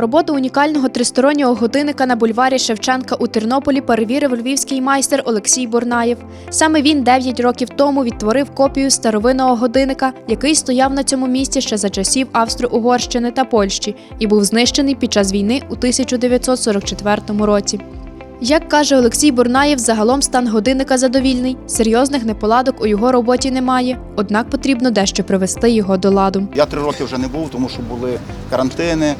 Роботу унікального тристороннього годинника на бульварі Шевченка у Тернополі перевірив львівський майстер Олексій Бурнаєв. Саме він 9 років тому відтворив копію старовинного годинника, який стояв на цьому місці ще за часів Австро-Угорщини та Польщі і був знищений під час війни у 1944 році. Як каже Олексій Бурнаєв, загалом стан годинника задовільний, серйозних неполадок у його роботі немає, однак потрібно дещо привести його до ладу. Я три роки вже не був, тому що були карантини,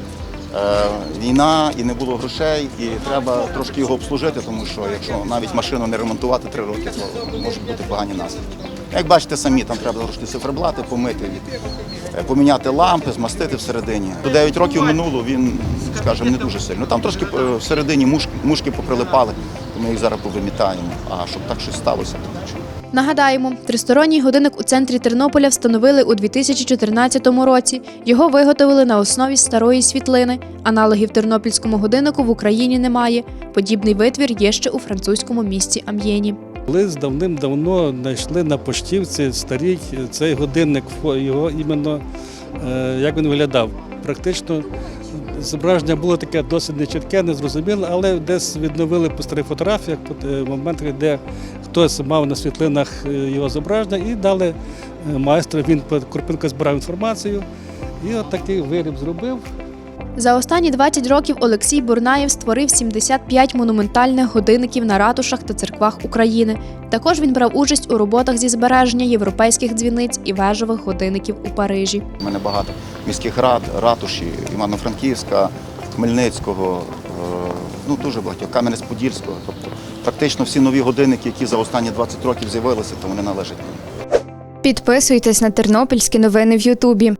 війна і не було грошей. І треба трошки його обслужити, тому що якщо навіть машину не ремонтувати три роки, то можуть бути погані наслідки. Як бачите самі, там треба трошки циферблати, помити, е, поміняти лампи, змастити всередині. До 9 років минуло він, скажімо, не дуже сильно. Там трошки е, всередині мушки, мушки поприлипали, ми їх зараз повимітаємо. А щоб так щось сталося, то нічого. Нагадаємо, тристоронній годинник у центрі Тернополя встановили у 2014 році. Його виготовили на основі старої світлини. Аналогів тернопільському годиннику в Україні немає. Подібний витвір є ще у французькому місті Амьєні. Колись давним-давно знайшли на поштівці старий цей годинник, його іменно е, як він виглядав. Практично зображення було таке досить нечітке, незрозуміле, але десь відновили по старих фотографіях по- е, де хтось мав на світлинах е, його зображення і дали е, майстру. Він по- Курпенко збирав інформацію і от такий виріб зробив. За останні 20 років Олексій Бурнаєв створив 75 монументальних годинників на ратушах та церквах України. Також він брав участь у роботах зі збереження європейських дзвіниць і вежових годинників у Парижі. У мене багато міських рад, ратуші, Івано-Франківська, Хмельницького, е, ну дуже багатьох, Кам'янець-Подільського. Тобто практично всі нові годинники, які за останні 20 років з'явилися, то вони належать. Підписуйтесь на тернопільські новини в Ютубі.